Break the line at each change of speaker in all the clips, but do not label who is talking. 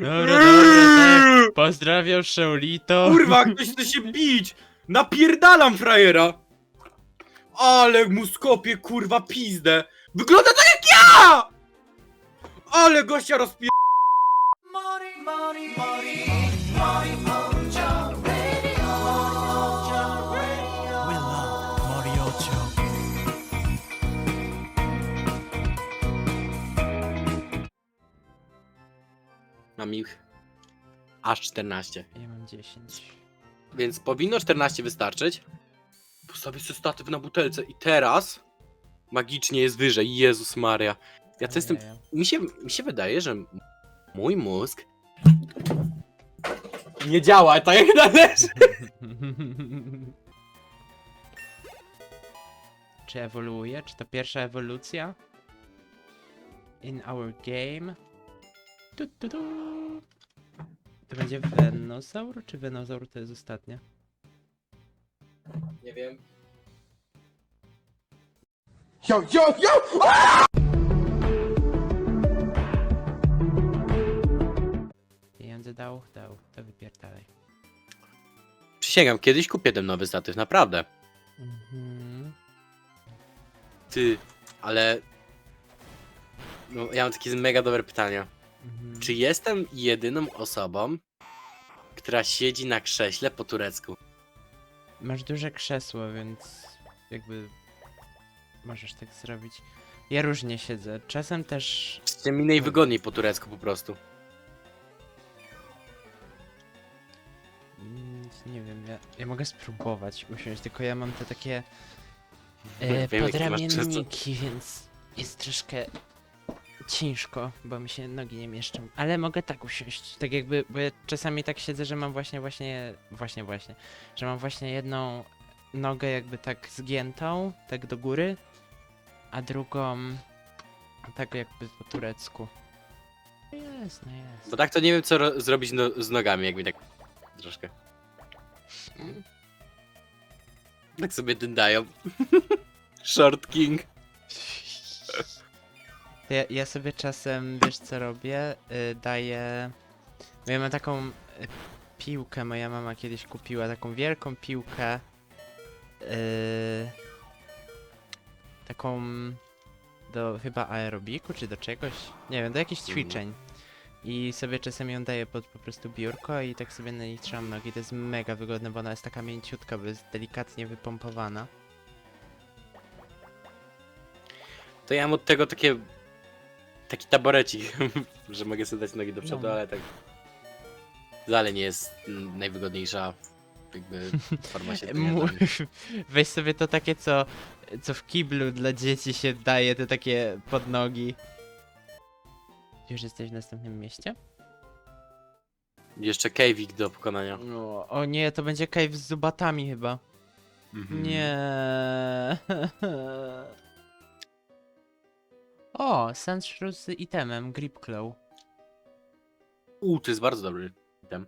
Dobra, dobra, tak. Pozdrawiam Shaolito.
Kurwa, ktoś chce się bić! Napierdalam frajera! Ale mu skopię, kurwa, pizdę! Wygląda tak jak ja! Ale gościa rozpier... Mam ich aż 14.
Ja mam 10.
Więc powinno 14 wystarczyć. Postawię sobie statyw na butelce i teraz magicznie jest wyżej. Jezus Maria. Ja to jestem...
Ojej.
Mi się, mi się wydaje, że mój mózg nie działa tak jak należy.
Czy ewoluuje? Czy to pierwsza ewolucja? In our game. Tu, tu, tu. To będzie Venosaur, czy Venosaur to jest ostatnia?
Nie wiem.
Yo, yo, yo!
Pieniądze dał? Dał. To wypierdalaj.
Przysięgam, kiedyś kupię ten nowy statyw, naprawdę.
Mhm.
Ty, ale... No, ja mam takie mega dobre pytanie.
Mhm.
Czy jestem jedyną osobą, która siedzi na krześle po turecku?
Masz duże krzesło, więc jakby możesz tak zrobić. Ja różnie siedzę. Czasem też.
Czy mi najwygodniej po turecku po prostu?
mm, Nie wiem, ja, ja mogę spróbować usiąść, tylko ja mam te takie
Wiem,
e,
jakie masz
podramienniki, więc jest troszkę ciężko, bo mi się nogi nie mieszczą. Ale mogę tak usiąść. Tak jakby, bo ja czasami tak siedzę, że mam właśnie, właśnie, właśnie, właśnie, że mam właśnie jedną nogę jakby tak zgiętą, tak do góry, a drugą tak jakby po turecku. Jest, no jest.
Bo tak to nie wiem, co ro- zrobić no- z nogami, jak mi tak troszkę. Tak sobie dyndają. Short King.
To Ja, ja sobie czasem, wiesz co robię? Y, daję... bo Ja mam taką y, piłkę, moja mama kiedyś kupiła, taką wielką piłkę. y, taką do chyba aerobiku, czy do czegoś? Nie wiem, do jakichś
Mhm.
ćwiczeń. I sobie czasem ją daję pod po prostu biurko i tak sobie na niej trzymam nogi. To jest mega wygodne, bo ona jest taka mięciutka, bo jest delikatnie wypompowana.
To ja mam od tego takie... Taki taborecik, że mogę sobie dać nogi do przodu,
No.
ale tak... Wcale nie jest mm, najwygodniejsza jakby forma siedzenia.
Mu-
dla mnie.
Weź sobie to takie, co, co w kiblu dla dzieci się daje, te takie pod nogi. Już jesteś w następnym mieście?
Jeszcze cave'ik do pokonania.
No, o nie, to będzie cave z zubatami chyba.
Mhm.
Nie. O, Sandshrew z itemem, Grip Claw.
U, to jest bardzo dobry item.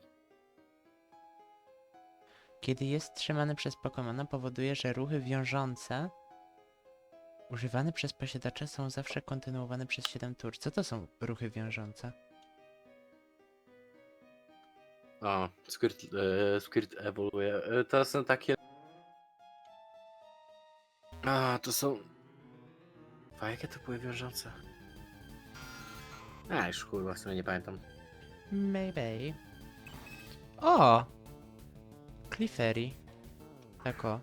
Kiedy jest trzymany przez Pokemona, powoduje, że ruchy wiążące używane przez posiadacza są zawsze kontynuowane przez 7 tur. Co to są ruchy wiążące?
O, Squirt, e, Squirt ewoluuje. E, to są takie... A, to są... A jakie to były wiążące? A, już kurwa, w sumie nie pamiętam.
Maybe. O! Clefairy. Tak o.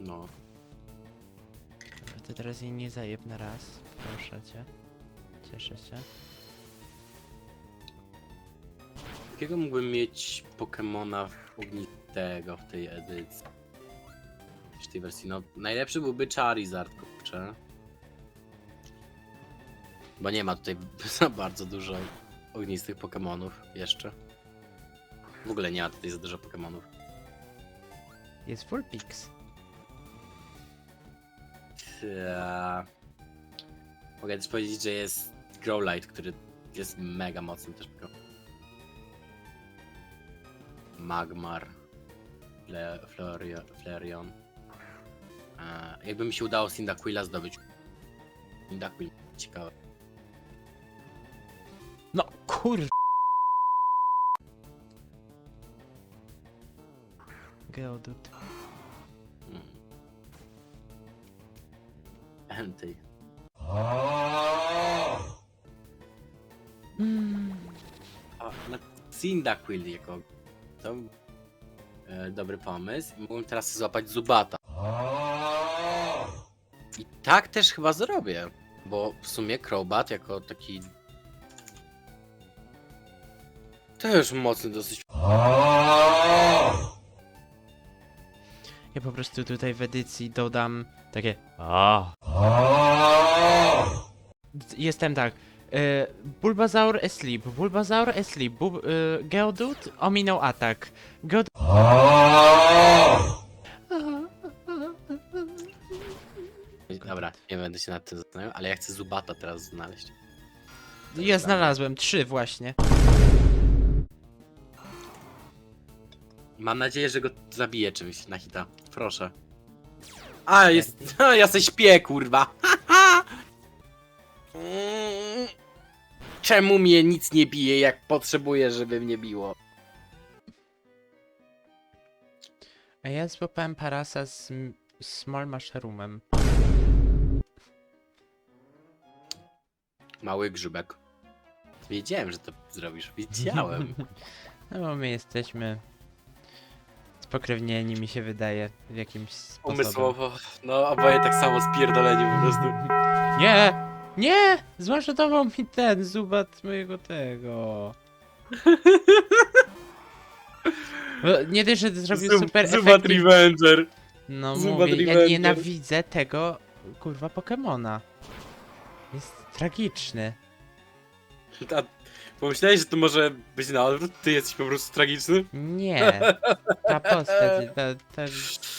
No.
Dobra, to teraz jej nie zajeb na raz. Proszę cię. Cieszę się.
Jakiego mógłbym mieć Pokemona ognistego w tej edycji? Tej wersji, no najlepszy byłby Charizard, kurczę. Bo nie ma tutaj za bardzo dużo ognistych Pokemonów jeszcze. W ogóle nie ma tutaj za dużo Pokemonów.
Jest full pix.
Ta... Mogę też powiedzieć, że jest Growlite, który jest mega mocny też. Magmar. Fle Florio Flareon. E, jakby mi się udało Cyndaquila zdobyć. Cyndaquil, ciekawe.
No kur... Geodut.
Entej.
Mm.
A, no, Cyndaquil jako to e, dobry pomysł. Mógłbym teraz złapać Zubata. Tak też chyba zrobię, bo w sumie Crobat jako taki też mocny dosyć.
Ja po prostu tutaj w edycji dodam takie. Jestem tak. Bulbasaur asleep, Bulbasaur asleep, Bul e, Geodude ominął atak. Geod...
Dobra, nie będę się nad tym zastanawiał, ale ja chcę Zubata teraz znaleźć.
Ja znalazłem trzy właśnie.
Mam nadzieję, że go zabiję czymś na hita. Proszę. A, jest. A, ja se śpię, kurwa. Mm. Czemu mnie nic nie bije, jak potrzebuję, żeby mnie biło?
A ja złapałem parasa z m- small mushroomem.
Mały grzybek. Wiedziałem, że to zrobisz. Wiedziałem.
No bo my jesteśmy spokrewnieni, mi się wydaje, w jakimś sposobie.
Umysłowo. No, oboje tak samo spierdoleni po prostu.
Nie! Nie! Zwanshotował mi ten zubat mojego tego. No, Nie dość, że zrobił super
Zubat
efekt.
Revenger.
No
Zubat
mówię, ja
Revenger.
nienawidzę tego kurwa Pokemona. Jest tragiczny.
A, pomyślałeś, że to może być na odwrót? Ty jesteś po prostu tragiczny?
Nie. Ta postać, ta, ten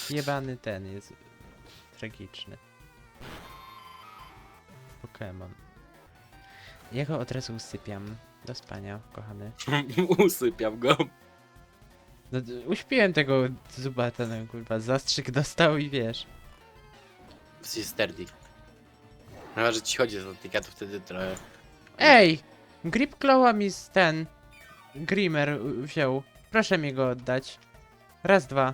jebany ten jest tragiczny. Pokemon. Ja go od razu usypiam. Do spania, kochany.
Usypiam go.
No, uśpiłem tego zubata, no kurwa, zastrzyk dostał i wiesz.
Sterdi. Chyba, że ci chodzi o to wtedy trochę...
Ej! Grip Claw'a mi z ten... Grimer wziął. Proszę mi go oddać. Raz, dwa.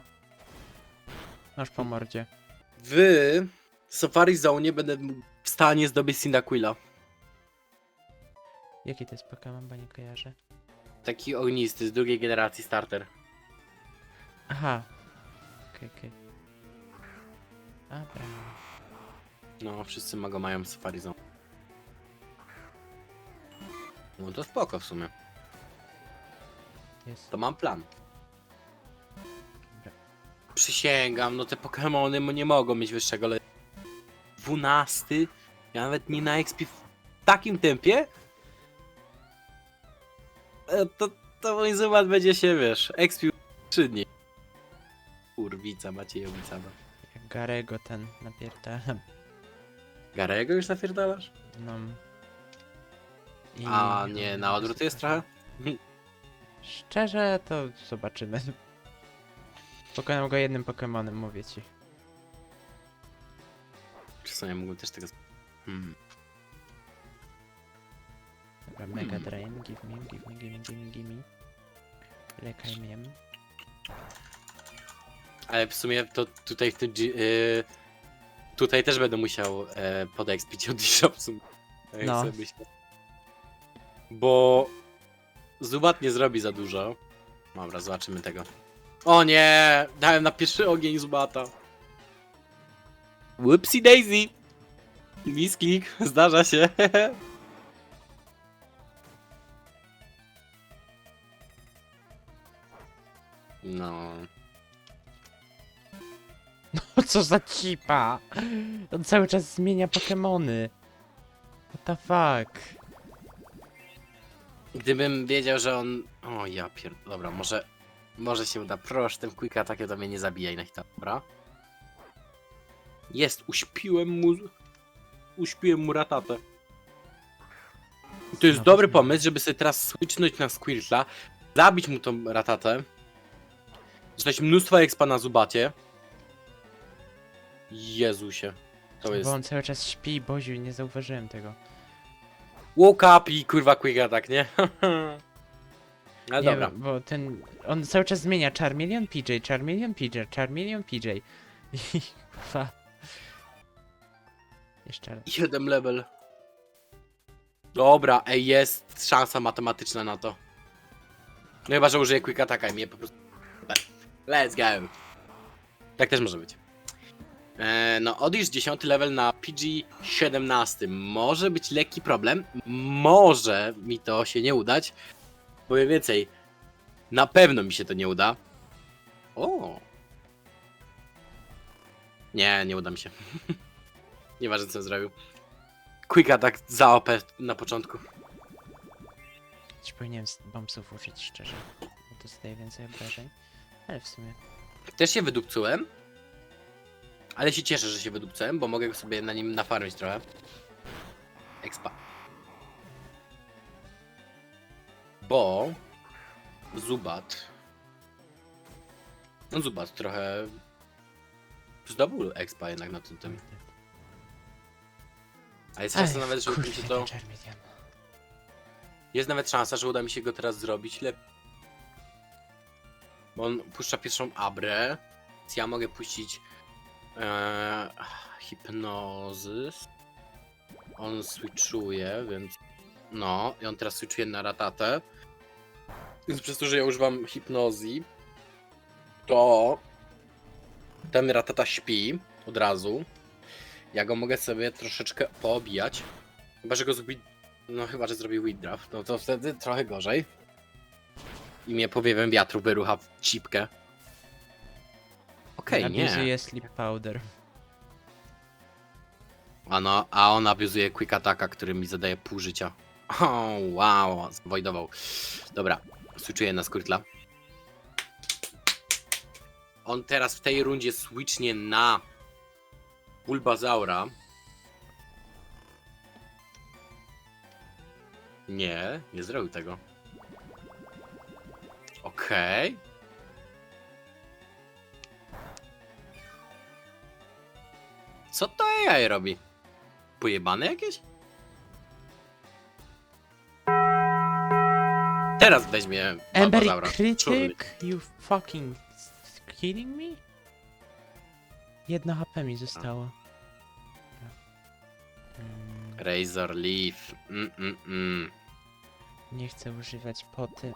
Masz po mordzie.
W Safari Zone będę mógł w stanie zdobyć Cyndaquila.
Jaki to jest Pokémon, bo nie kojarzę.
Taki ognisty, z drugiej generacji starter.
Aha. Okej, okej. Dobra.
No, wszyscy ma go mają Safari Zone. No to spoko w sumie.
Jest.
To mam plan. Przysięgam, no te Pokémony mu nie mogą mieć wyższego le... 12? Ja nawet nie na XP w takim tempie? E, To, to mój Zubat będzie się, wiesz, XP 3 dni. Kurwica, Maciejowica, no.
Jak Garego ten napierdalam.
Garego już napierdalasz?
No. I...
A nie, na odwrót jest trochę?
Szczerze, to zobaczymy. Pokonam go jednym Pokemonem, mówię ci.
Czy ja mógłbym też tego... Hmm.
Dobra, Mega Drain, give me, give me, give me, give me, give me. Lekaj mnie.
Ale w sumie to tutaj w tym... G- y, tutaj też będę musiał e, podekspić od sumie. Tak
No.
sobie myślę. Bo Zubat nie zrobi za dużo. Dobra, zobaczymy tego. O nie! Dałem na pierwszy ogień Zubata. Whoopsie daisy! Misklik, zdarza się. No.
Co za cipa! On cały czas zmienia Pokemony. What the fuck?
Gdybym wiedział, że on... O ja pier... Dobra, może... Może się uda. Proszę, tym quick attackiem to mnie nie zabijaj na hita, dobra? Jest, uśpiłem mu... Uśpiłem mu ratatę. To jest
Znowu
dobry pomysł, żeby sobie teraz switchnąć na Squirtla, zabić mu tą ratatę, dostać mnóstwo expa na Zubacie. Jezusie. To jest...
Bo on cały czas śpi i nie zauważyłem tego.
Woke up i kurwa quick attack, nie? Ale
Nie,
dobra.
bo ten. On cały czas zmienia Charmeleon PJ, Charmeleon PJ, Charmeleon PJ. I kurwa. Jeszcze raz.
7 level. Dobra, ej, jest szansa matematyczna na to. No chyba, że użyję quick attacka i mnie po prostu... Let's go. Tak też może być. E, no, odejść 10 level na PG 17. Może być lekki problem. Może mi to się nie udać. Powiem więcej. Na pewno mi się to nie uda. O. Nie, nie uda mi się. Nieważne co zrobił. Quick attack za OP na początku.
Czy powinienem z bombsów użyć szczerze? Bo to zdaje więcej obrażeń. Ale w sumie.
Też się wydupcyłem. Ale się cieszę, że się wydupcyłem, bo mogę sobie na nim nafarmić trochę. Expa. Bo... Zubat... No Zubat trochę... Zdobył expa jednak na tym tym. A jest szansa nawet, że uda mi się to... Jest nawet szansa, że uda mi się go teraz zrobić lepiej. Bo on puszcza pierwszą abrę, więc ja mogę puścić e, hipnozys. On switchuje, więc no, i on teraz switchuje na ratatę. Więc przez to, że ja używam hipnozji, to ten ratata śpi od razu. Ja go mogę sobie troszeczkę poobijać. Chyba, że go zrobi no chyba, że zrobił winddraft, no to wtedy trochę gorzej. I mnie powiewem wiatru wyrucha w cipkę. Okej, nie.
Abuzuje sleep powder.
A, no, a on abuzuje quick attacka, który mi zadaje pół życia. O, wow, zwojdował. Dobra, switchuję na Squirtla. On teraz w tej rundzie switchnie na Bulbazaura. Nie, nie zrobił tego. Okej. Co to AI robi? Pojebane jakieś? Teraz weźmie
Ember
Bulbazaura. Czurny.
Critic? You fucking kidding me? Jedno HP mi zostało. Mm,
Razor Leaf. Mm, mm, mm.
nie chcę używać poty.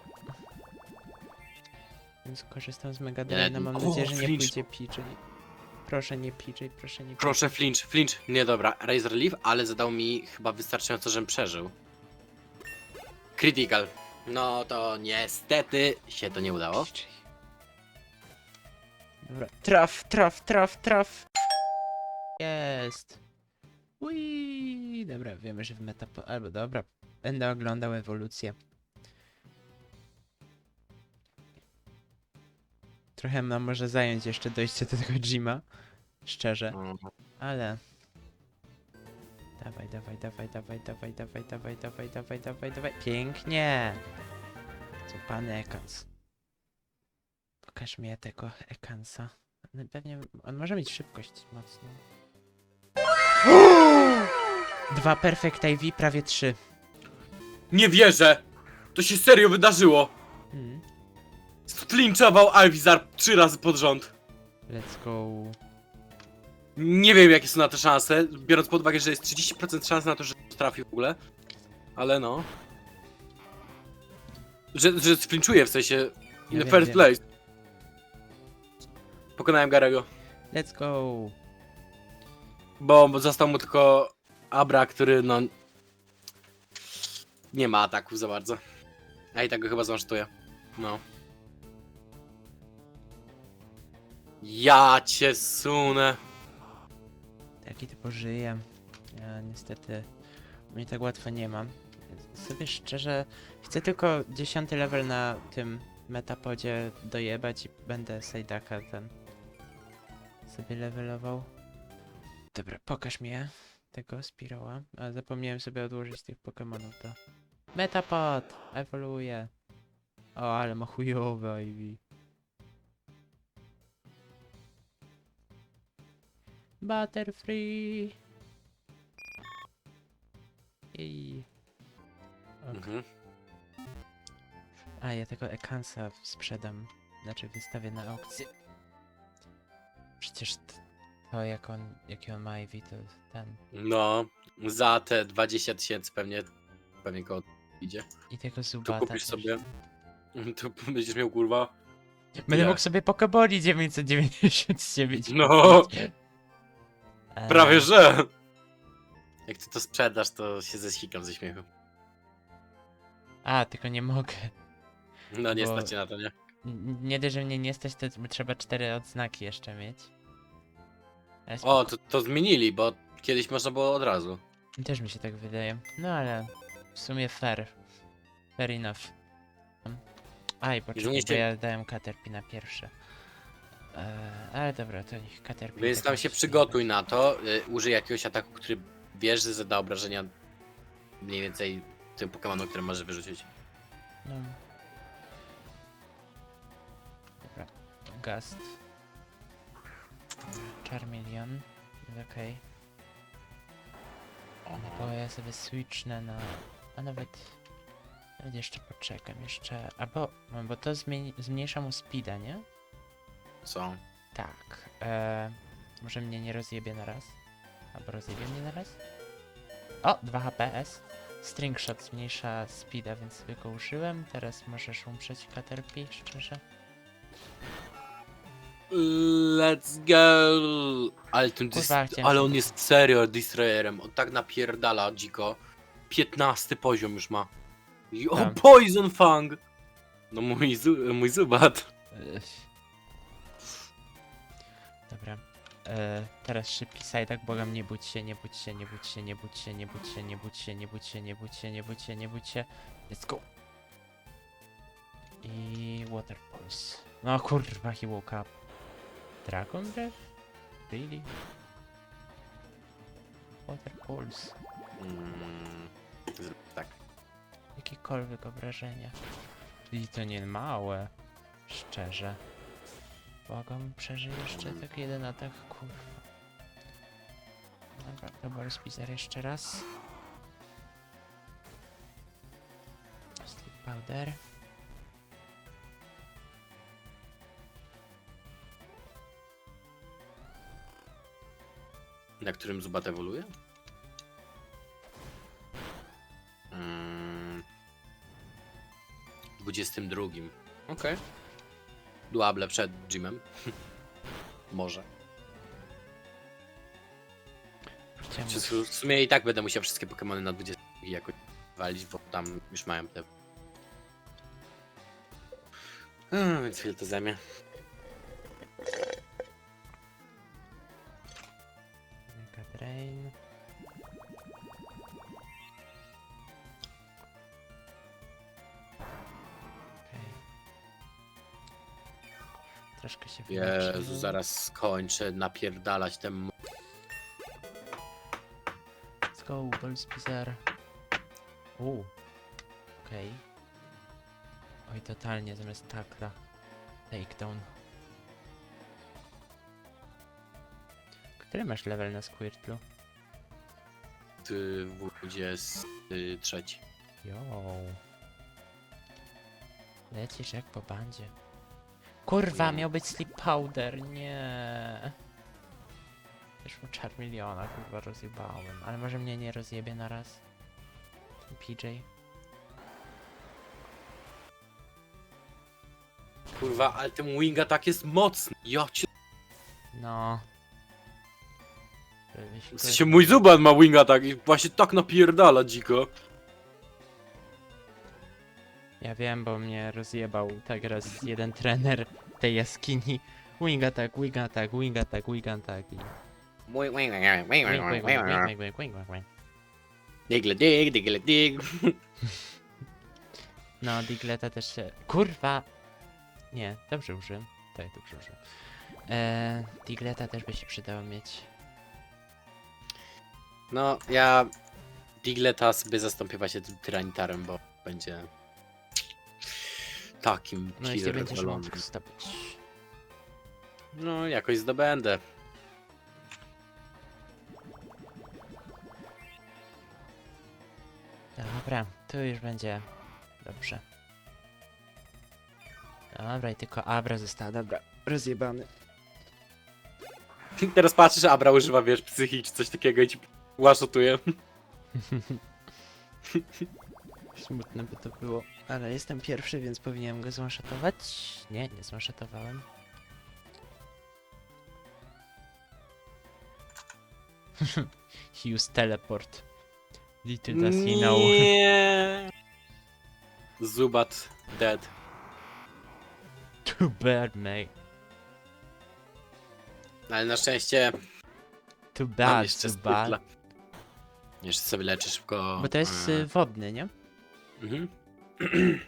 Więc korzystam z Mega
Nie,
Draina. Mam nadzieję, że nie pójdzie PJ. Proszę nie PJ, proszę nie PJ.
Proszę flinch, flinch. Nie dobra, Razor Leaf, ale zadał mi chyba wystarczająco, żebym przeżył. Critical. No to niestety się to nie udało.
Dobra, traf, traf, traf, traf. Jest. Ui, dobra, wiemy, że w meta... Albo dobra, będę oglądał ewolucję. Trochę nam może zająć jeszcze dojście do tego Jima. Szczerze,
Mm.
ale... Dawaj, dawaj, dawaj, dawaj, dawaj, dawaj, dawaj, dawaj, dawaj, dawaj, dawaj. Pięknie! Co pan Ekans. Pokaż mi tego Ekansa. No Pewnie on może mieć szybkość mocną. Dwa Perfect IV, prawie trzy.
Nie wierzę! To się serio wydarzyło!
Mm.
Flinchował Alvizar trzy razy pod rząd.
Let's go.
Nie wiem jakie są na to szanse, biorąc pod uwagę, że jest 30% szans na to, że trafił w ogóle. Ale no. Że, że flinchuje w sensie. In the
wiem,
first
wiem.
place. Pokonałem Garego.
Let's go.
Bo, bo został mu tylko Abra, który no. Nie ma ataków za bardzo. A i tak go chyba zmasztuje. No. Ja cię sunę.
Jaki ty pożyje. Ja niestety mnie tak łatwo nie mam. Sobie szczerze chcę tylko 10 level na tym metapodzie dojebać i będę Sajdaka ten sobie levelował. Dobra, pokaż mi je, tego Spiroła. A zapomniałem sobie odłożyć tych Pokemonów do... Metapod! Ewoluuje. O, ale ma chujowe Ivy. Butterfree. Ej.
Mhm.
A, ja tego Ekansa sprzedam. Znaczy wystawię na aukcję. Przecież t- to jak on, jaki on ma IV to ten.
No, za te 20 tysięcy pewnie, pewnie go idzie.
I tego Zubata
kupisz
też.
sobie, tu będziesz miał kurwa,
Będę mógł sobie Pokeboli 999
No.
Eee,
prawie że. Jak ty to sprzedasz, to się zesikam ze śmiechu.
A, tylko nie mogę.
No nie
Bo-
stać cię na to, nie?
N- Nie dość, że mnie nie stać, to trzeba cztery odznaki jeszcze mieć. Ale
O, to, to zmienili, bo kiedyś można było od razu.
Też mi się tak wydaje. No ale w sumie fair. Fair enough. Aj, poczekaj, bo
Zmieniliście-
ja dałem Caterpie na pierwsze. Eee, ale dobra, to niech Caterpie...
Więc tam się przygotuj na to, y, użyj jakiegoś ataku, który wiesz, że zada obrażenia mniej więcej tym Pokemonom, które możesz wyrzucić.
No. Dobra. Gast. Charmeleon. Okej. Bo ja sobie switchnę na... A nawet... Nawet jeszcze poczekam, jeszcze... Albo... no, Bo to zmieni... zmniejsza mu speeda, nie?
Co?
Tak. E... Może mnie nie rozjebie na raz? Albo rozjebie mnie na raz? O! 2 HPS. String shot zmniejsza speeda, więc sobie go użyłem. Teraz możesz umrzeć, Caterpie, szczerze.
Let's go! Ale, ten
Kurwa, chciałem
ale on jest serio destroyerem. On tak napierdala dziko. 15 poziom już ma. I o,
Tam.
Poison Fang! No mój, zu- mój zubat.
Ech. E, teraz szybki sajdak, błagam, nie budź się, nie budź się, nie budź się, nie budź się, nie budź się, nie budź się, nie budź się, nie budź się, nie budź się, nie budź się. Let's go! I Water Pulse. No kurwa, he woke up. Dragon Breath? Really? Water Pulse.
Mm, zrób tak.
Jakiekolwiek obrażenia. I to nie małe. Szczerze. Błagam, przeżyj jeszcze tak jeden atak, kurwa. Dobra, Double Spizer jeszcze raz. Sleep Powder.
Na którym zubat ewoluuje? Mm, 22. Okej. Duable przed Jimem. Może.
Chciałem
w sumie i tak będę musiał wszystkie Pokémony na 20 jakoś walić, bo tam już mają te. Hmm, więc chwilę to zajmie. Jezu, zaraz skończę napierdalać ten.
Let's go, Double Spizer. Uuu. Okej. Oj, totalnie zamiast takla. Takedown. Który masz level na Squirtlu?
23.
Yo. Lecisz jak po bandzie. Kurwa, miał być Sleep Powder, nie. Już mu Charmeleona kurwa rozjebałem, ale może mnie nie rozjebie na raz. Ten PJ.
Kurwa, ale ten wing attack jest mocny. Ja cię.
No.
W sensie mój zubat ma wing attack i właśnie tak napierdala dziko.
Ja wiem, bo mnie rozjebał tak raz jeden trener tej jaskini. Tak, tak, tak, wing attack, wing attack, wing attack, wing attack. I... Wing, wing, wing, wing, Wing.
Digle dig, digle dig.
No, Digleta też się... Kurwa! Nie, dobrze użyłem. Tak, dobrze użyłem. Eee, Digleta też by się przydało mieć.
No, ja Digleta sobie zastąpię właśnie tym tyranitarem, bo będzie takim
No jeśli będziesz
pierdolonym.
mógł zdobyć.
No, jakoś zdobędę.
Dobra, tu już będzie dobrze. Dobra, i tylko Abra została, dobra, rozjebany.
Teraz patrzysz, że Abra używa, wiesz, psychi czy coś takiego i ci łaszotuje.
Smutne by to było. Ale jestem pierwszy, więc powinienem go złaszatować. Nie, nie złaszatowałem. Use teleport. Little does he know.
Nie. Zubat dead.
Too bad, mate.
Ale na szczęście
Too
mam
bad,
jeszcze
too bad.
spytla. Jeszcze sobie leczę szybko.
Bo to jest
e,
y, wodny, nie?
Mhm.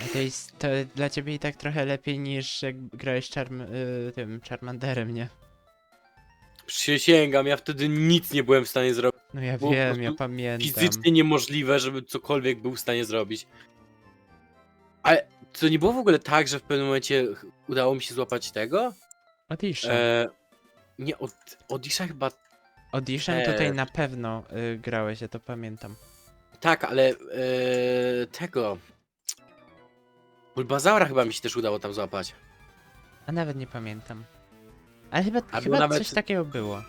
A to jest to dla ciebie i tak trochę lepiej niż jak grałeś czarm, y, tym Charmanderem, nie?
Przysięgam, ja wtedy nic nie byłem w stanie zrobić.
No ja
Było po
wiem, ja
prostu
pamiętam.
Fizycznie niemożliwe, żeby cokolwiek był w stanie zrobić. Ale to nie było w ogóle tak, że w pewnym momencie ch- udało mi się złapać tego?
Audition.
E, nie, od, Odisha chyba
Audition tutaj
e.
na pewno y, grałeś, ja to pamiętam.
Tak, ale e, tego. Bulbazaura chyba mi się też udało tam złapać.
A nawet nie pamiętam. Ale chyba,
A
chyba
nawet-
coś takiego było.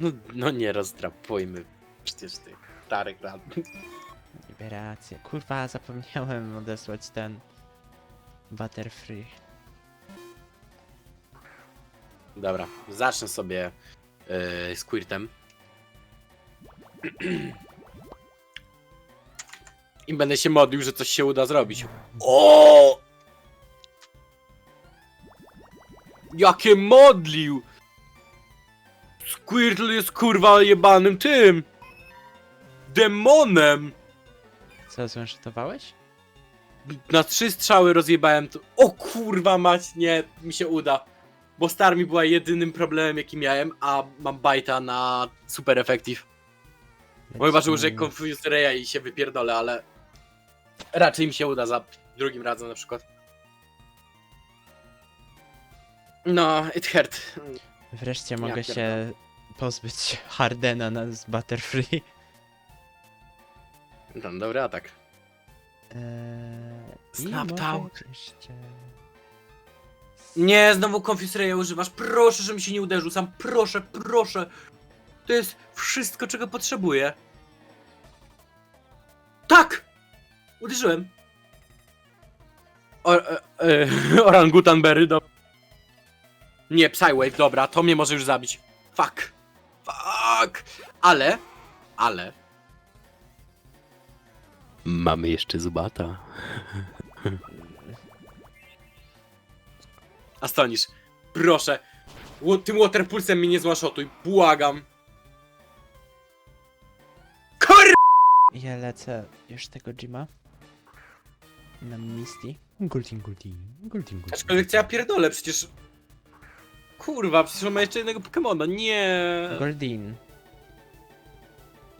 No, no nie rozdrapujmy. Przecież ty, stary krat.
Niby rację. Kurwa, zapomniałem odesłać ten... Butterfree.
Dobra, zacznę sobie e, Squirtem. I będę się modlił, że coś się uda zrobić. O! Jakie modlił! Squirtle jest kurwa jebanym tym! Demonem!
Co, zwanszytowałeś?
Na trzy strzały rozjebałem to. O kurwa mać, nie, mi się uda. Bo Star mi była jedynym problemem jaki miałem, a mam bajta na super effective. Bo chyba, że użyję Confuse Raya i się wypierdolę, ale raczej mi się uda za drugim razem na przykład. No, it hurt.
Wreszcie mogę się pozbyć Hardena na z Butterfree.
No, dobry atak.
Eee, i mogę. Jeszcze...
Nie, znowu Confuse używasz. Proszę, żebym się nie uderzył sam. Proszę, proszę. To jest wszystko, czego potrzebuję. Tak! Uderzyłem. O, e, e, orangutanberry, do... Nie, Psywave, dobra, to mnie może już zabić. Fuck. Fuck. Ale, ale... Mamy jeszcze Zubata. Astonisz, proszę. Ło- Tym waterpulsem mnie nie złaszotuj, błagam. Kur...
Ja lecę już tego Jima. Na Misty. Gultin, gultin, gultin, gultin.
Aczkolwiek ja pierdolę, przecież... Kurwa, przecież on ma jeszcze jednego Pokemona, nie...
Goldin.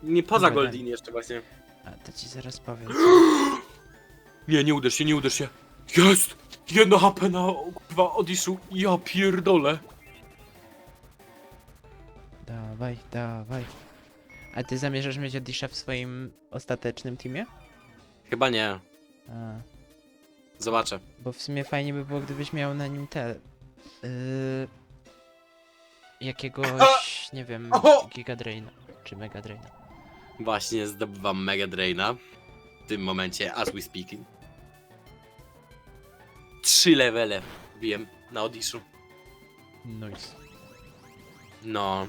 Nie poza
Dobra,
Goldin jeszcze właśnie.
A to ci zaraz powiem.
Nie, nie uderz się, nie uderz się. Jest! Jedno HP na kurwa Odiszu, ja pierdolę.
Dawaj, dawaj. A ty zamierzasz mieć Odisha w swoim ostatecznym teamie?
Chyba nie,
A,
zobaczę.
bo w sumie fajnie by było, gdybyś miał na nim te... Yy, jakiegoś, nie wiem,
Oho!
Giga Draina. Czy Mega Draina.
Właśnie zdobywam Mega Draina. W tym momencie, as we speaking. Trzy levele wiem na Odiszu.
Nice.
No.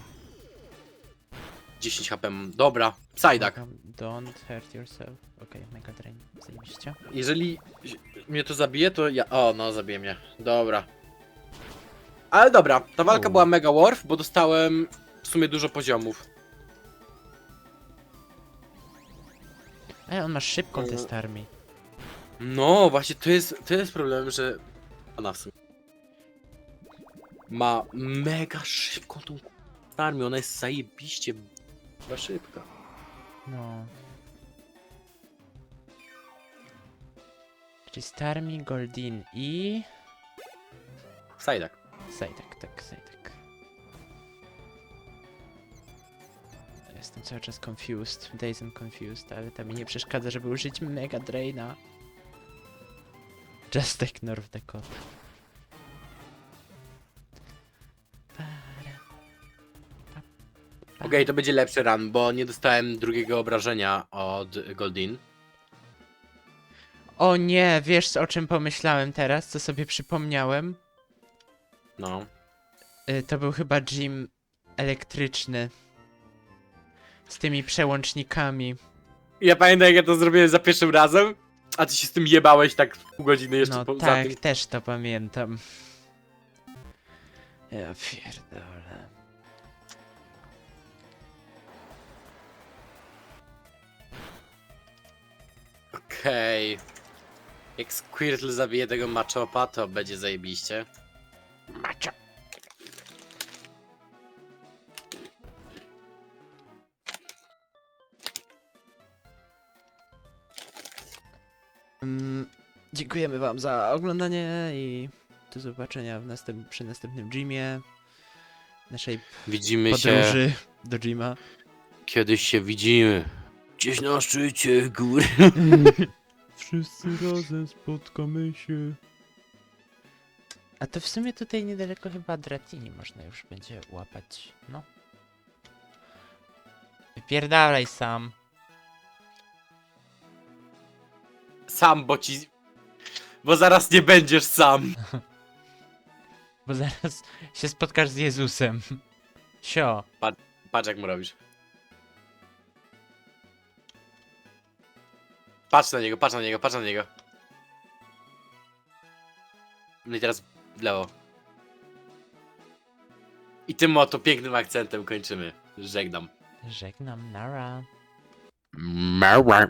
10 HP. mam. Dobra, Psyduck.
Don't hurt yourself. Okej, Mega Drain. Zajebiście.
Jeżeli mnie to zabije, to ja. O, no, zabije mnie. Dobra. Ale dobra, ta walka
U.
była mega warf, bo dostałem w sumie dużo poziomów.
Ale on ma szybką
Mm.
test armii.
No, właśnie to jest, to jest problem, że. Ona w sumie. Ma mega szybką tą armię, ona jest zajebiście chyba szybka.
No. Czyli Starmi, Goldin i...
Psyduck.
Sajdek, tak, Sajdek. Jestem cały czas confused. Days and confused, ale to mi nie przeszkadza, żeby użyć Mega Draina. Just ignore the code.
Okej, to będzie lepszy run, bo nie dostałem drugiego obrażenia od Goldin.
O nie, wiesz o czym pomyślałem teraz, co sobie przypomniałem?
No.
Y, To był chyba gym elektryczny. Z tymi przełącznikami.
Ja pamiętam jak ja to zrobiłem za pierwszym razem, a ty się z tym jebałeś tak pół godziny jeszcze
No
po, za
tak,
tym.
też to pamiętam. Ja pierdolę.
Okej. Jak Squirtle zabije tego Machopa, to będzie zajebiście.
Macho. Mm, dziękujemy wam za oglądanie i do zobaczenia w następ przy następnym gymie. Naszej
Widzimy się,
podróży do gyma.
kiedyś się widzimy. Gdzieś na szczycie góry.
Wszyscy razem spotkamy się. A to w sumie tutaj niedaleko chyba Dratini można już będzie łapać. No. Wypierdalaj sam.
Sam, bo ci... Bo zaraz nie będziesz sam.
Bo zaraz się spotkasz z Jezusem. Sio.
Patrz jak mu robisz. Patrz na niego, patrz na niego, patrz na niego. No i teraz w lewo. I tym oto pięknym akcentem kończymy. Żegnam.
Żegnam, Nara.
Mała.